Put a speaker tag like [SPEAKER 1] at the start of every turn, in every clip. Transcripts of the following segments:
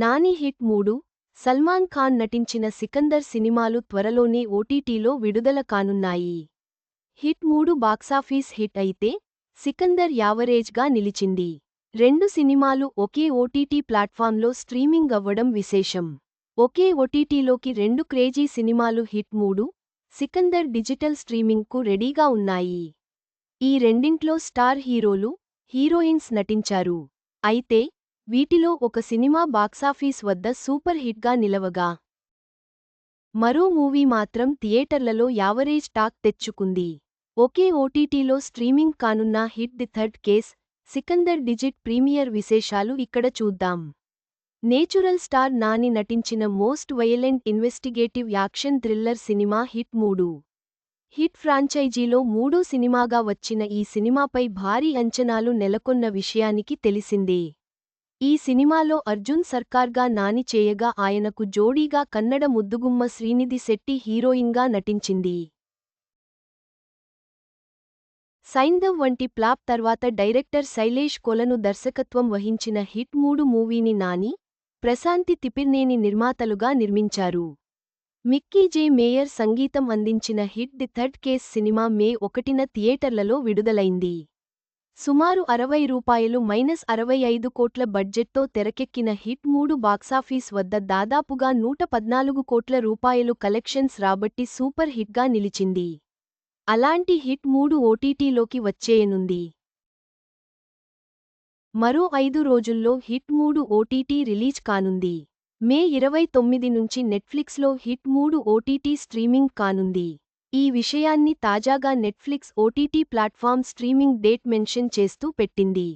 [SPEAKER 1] Nani hit మూడు సల్మాన్ ఖాన్ నటించిన సికందర్ సినిమాలు త్వరలోనే ఓటీటీలో విడుదల కానున్నాయి. హిట్ మూడు బాక్సాఫీస్ హిట్ అయితే సికందర్ యావరేజ్గా నిలిచింది. రెండు సినిమాలు ఒకే ఓటీటీ ప్లాట్ఫామ్లో స్ట్రీమింగ్ అవ్వడం విశేషం. ఒకే ఓటీటీలోకి రెండు క్రేజీ సినిమాలు హిట్ మూడు సికందర్ డిజిటల్ స్ట్రీమింగ్కు రెడీగా ఉన్నాయి. ఈ రెండింట్లో స్టార్ హీరోలు హీరోయిన్స్ నటించారు. అయితే వీటిలో ఒక సినిమా బాక్సాఫీస్ వద్ద సూపర్ హిట్గా నిలవగా. మరో మూవీ మాత్రం థియేటర్లలో యావరేజ్ టాక్ తెచ్చుకుంది. ఒకే ఓటీటీలో స్ట్రీమింగ్ కానున్న hit the third case Sikandar digital premiere విశేషాలు ఇక్కడ చూద్దాం. నేచురల్ స్టార్ నాని నటించిన most violent investigative action thriller cinema hit మూడు. హిట్ ఫ్రాంచైజీలో మూడో సినిమాగా వచ్చిన ఈ సినిమాపై భారీ అంచనాలు నెలకొన్న విషయానికి తెలిసిందే. ఈ సినిమాలో అర్జున్ సర్కార్గా నాని చేయగా ఆయనకు జోడీగా కన్నడ ముద్దుగుమ్మ శ్రీనిధి శెట్టి హీరోయిన్గా నటించింది. సైంధవ్ వంటి ప్లాప్ తర్వాత డైరెక్టర్ శైలేష్ కొలను దర్శకత్వం వహించిన హిట్ మూడు మూవీని నాని ప్రశాంతి తిపిర్నేని నిర్మాతలుగా నిర్మించారు. మిక్కీ జే మేయర్ సంగీతం అందించిన hit the third case cinema May ఒకటిన థియేటర్లలో విడుదలైంది. సుమారు అరవై రూపాయలు మైనస్ అరవై ఐదు కోట్ల బడ్జెట్తో తెరకెక్కిన హిట్ మూడు బాక్సాఫీస్ వద్ద దాదాపుగా నూట పద్నాలుగు కోట్ల రూపాయలు కలెక్షన్స్ రాబట్టి సూపర్ హిట్గా నిలిచింది. అలాంటి హిట్ మూడు ఓటీటీలోకి వచ్చేయనుంది. మరో ఐదు రోజుల్లో హిట్ మూడు ఓటీటీ రిలీజ్ కానుంది. మే ఇరవై తొమ్మిది నుంచి నెట్ఫ్లిక్స్లో హిట్ మూడు ఓటీటీ స్ట్రీమింగ్ కానుంది. ఈ విషయాన్ని తాజాగా Netflix OTT platform streaming date mention చేస్తూ పెట్టింది.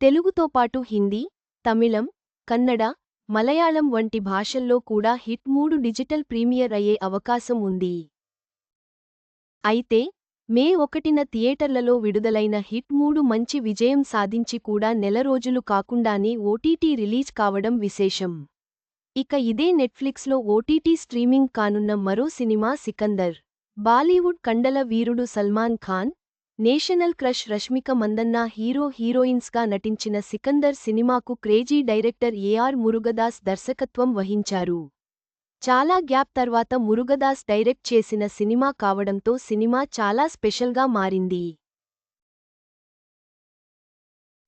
[SPEAKER 1] తెలుగుతో పాటు హిందీ తమిళం కన్నడ మలయాళం వంటి భాషల్లో కూడా హిట్ మూడు డిజిటల్ ప్రీమియర్ అయ్యే అవకాశం ఉంది. అయితే మే ఒకటిన థియేటర్లలో విడుదలైన హిట్ మూడు మంచి విజయం సాధించి కూడా నెల రోజులు కాకుండానే ఓటీటీ రిలీజ్ కావడం విశేషం. ఇక ఇదే నెట్ఫ్లిక్స్లో ఓటీటీ స్ట్రీమింగ్ కానున్న మరో సినిమా సికందర్. బాలీవుడ్ కండల వీరుడు Salman Khan national crush Rashmika Mandanna hero హీరోయిన్స్గా నటించిన సికందర్ సినిమాకు క్రేజీ డైరెక్టర్ ఏఆర్ మురుగదాస్ దర్శకత్వం వహించారు. చాలా గ్యాప్ తర్వాత మురుగదాస్ డైరెక్ట్ చేసిన సినిమా కావడంతో సినిమా చాలా స్పెషల్గా మారింది.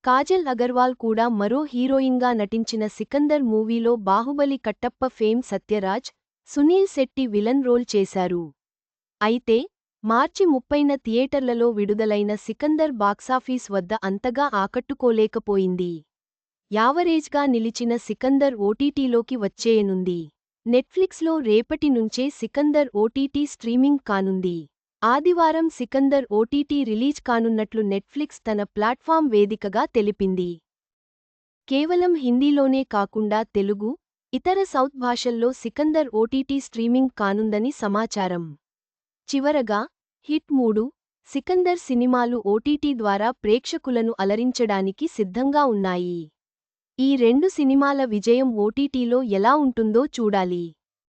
[SPEAKER 1] కాజల్ అగర్వాల్ కూడా మరో హీరోయిన్గా నటించిన సికందర్ మూవీలో Baahubali Kattappa fame Sathyaraj Suniel Shetty villain role చేశారు. అయితే మార్చి ముప్పైన థియేటర్లలో విడుదలైన సికందర్ బాక్సాఫీస్ వద్ద అంతగా ఆకట్టుకోలేకపోయింది. యావరేజ్గా నిలిచిన సికందర్ ఓటీటీలోకి వచ్చేయనుంది. నెట్ఫ్లిక్స్లో రేపటి నుంచే సికందర్ ఓటీటీ స్ట్రీమింగ్ కానుంది. ఆదివారం సికందర్ ఓటీటీ రిలీజ్ కానున్నట్లు నెట్ఫ్లిక్స్ తన ప్లాట్ఫామ్ వేదికగా తెలిపింది. కేవలం హిందీలోనే కాకుండా తెలుగు ఇతర సౌత్ భాషల్లో సికందర్ ఓటీటీ స్ట్రీమింగ్ కానుందని సమాచారం. చివరగా హిట్ మూడు సికందర్ సినిమాలు ఓటీటీ ద్వారా ప్రేక్షకులను అలరించడానికి సిద్ధంగా ఉన్నాయి. ఈ రెండు సినిమాల విజయం ఓటీటీలో ఎలా ఉంటుందో చూడాలి.